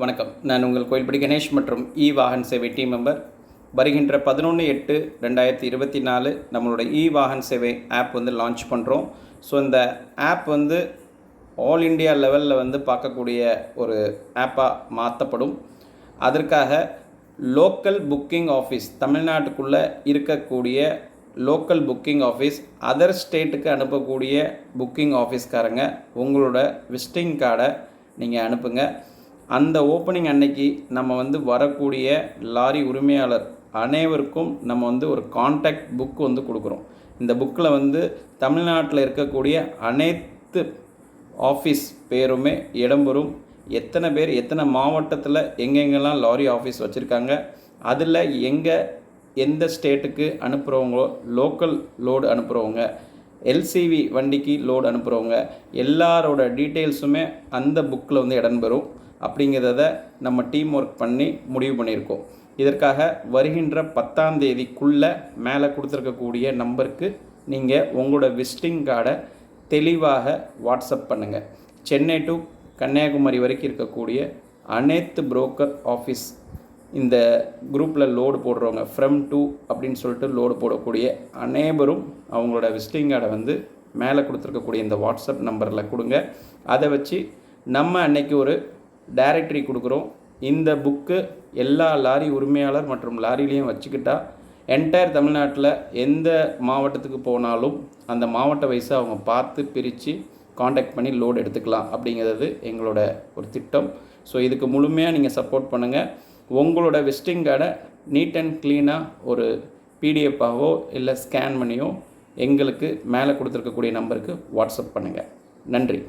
வணக்கம். நான் உங்கள் கோயில்படி கணேஷ் மற்றும் இ வாகன் சேவை டீம் மெம்பர். வருகின்ற பதினொன்று எட்டு ரெண்டாயிரத்தி இருபத்தி நாலு நம்மளோட இ வாகன் சேவை ஆப் வந்து லான்ச் பண்ணுறோம் ஸோ இந்த ஆப் வந்து ஆல் இண்டியா லெவலில் வந்து பார்க்கக்கூடிய ஒரு ஆப்பாக மாற்றப்படும் அதற்காக லோக்கல் புக்கிங் ஆஃபீஸ் தமிழ்நாட்டுக்குள்ளே இருக்கக்கூடிய லோக்கல் புக்கிங் ஆஃபீஸ் அதர் ஸ்டேட்டுக்கு அனுப்பக்கூடிய புக்கிங் ஆஃபீஸ்காரங்க உங்களோட விசிட்டிங் கார்டை நீங்கள் அனுப்புங்க. அந்த ஓப்பனிங் அன்னைக்கு நம்ம வந்து வரக்கூடிய லாரி உரிமையாளர் அனைவருக்கும் நம்ம வந்து ஒரு காண்டாக்ட் புக் வந்து கொடுக்குறோம். இந்த புக்கில் வந்து தமிழ்நாட்டில் இருக்கக்கூடிய அனைத்து ஆஃபீஸ் பேருமே இடம்பெறும் எத்தனை பேர் எத்தனை மாவட்டத்தில் எங்கெங்கெல்லாம் லாரி ஆஃபீஸ் வச்சுருக்காங்க அதில் எங்கே எந்த ஸ்டேட்டுக்கு அனுப்புகிறவங்களோ லோக்கல் லோடு அனுப்புகிறவங்க எல்சிவி வண்டிக்கு லோடு அனுப்புகிறவங்க எல்லாரோட டீட்டெயில்ஸுமே அந்த புக்கில் வந்து இடம்பெறும் அப்படிங்கிறத நம்ம டீம் ஒர்க் பண்ணி முடிவு பண்ணியிருக்கோம். இதற்காக வருகின்ற பத்தாம் தேதிக்குள்ளே மேலே கொடுத்துருக்கக்கூடிய நம்பருக்கு நீங்கள் உங்களோட விசிட்டிங் கார்டை தெளிவாக வாட்ஸ்அப் பண்ணுங்கள் சென்னை டு கன்னியாகுமரி வரைக்கும் இருக்கக்கூடிய அனைத்து புரோக்கர் ஆஃபீஸ் இந்த குரூப்பில் லோடு போடுறவங்க ஃப்ரம் டூ அப்படின்னு சொல்லிட்டு லோடு போடக்கூடிய அனைவரும் அவங்களோட விசிட்டிங் கார்டை வந்து மேலே கொடுத்துருக்கக்கூடிய இந்த வாட்ஸ்அப் நம்பரில் கொடுங்க. அதை வச்சு நம்ம அன்னைக்கு ஒரு டைரக்டரி கொடுக்குறோம். இந்த புக்கு எல்லா லாரி உரிமையாளர் மற்றும் லாரிலையும் வச்சுக்கிட்டா என்டையர் தமிழ்நாட்டில் எந்த மாவட்டத்துக்கு போனாலும் அந்த மாவட்ட வைஸாக அவங்க பார்த்து பிரித்து காண்டாக்ட் பண்ணி லோடு எடுத்துக்கலாம் அப்படிங்கிறது எங்களோட ஒரு திட்டம். ஸோ இதுக்கு முழுமையாக நீங்கள் சப்போர்ட் பண்ணுங்கள் உங்களோட விசிட்டிங் கார்டை நீட் அண்ட் க்ளீனாக ஒரு பிடிஎஃபாவோ இல்லை ஸ்கேன் பண்ணியோ எங்களுக்கு மேலே கொடுத்துருக்கக்கூடிய நம்பருக்கு வாட்ஸ்அப் பண்ணுங்கள் நன்றி.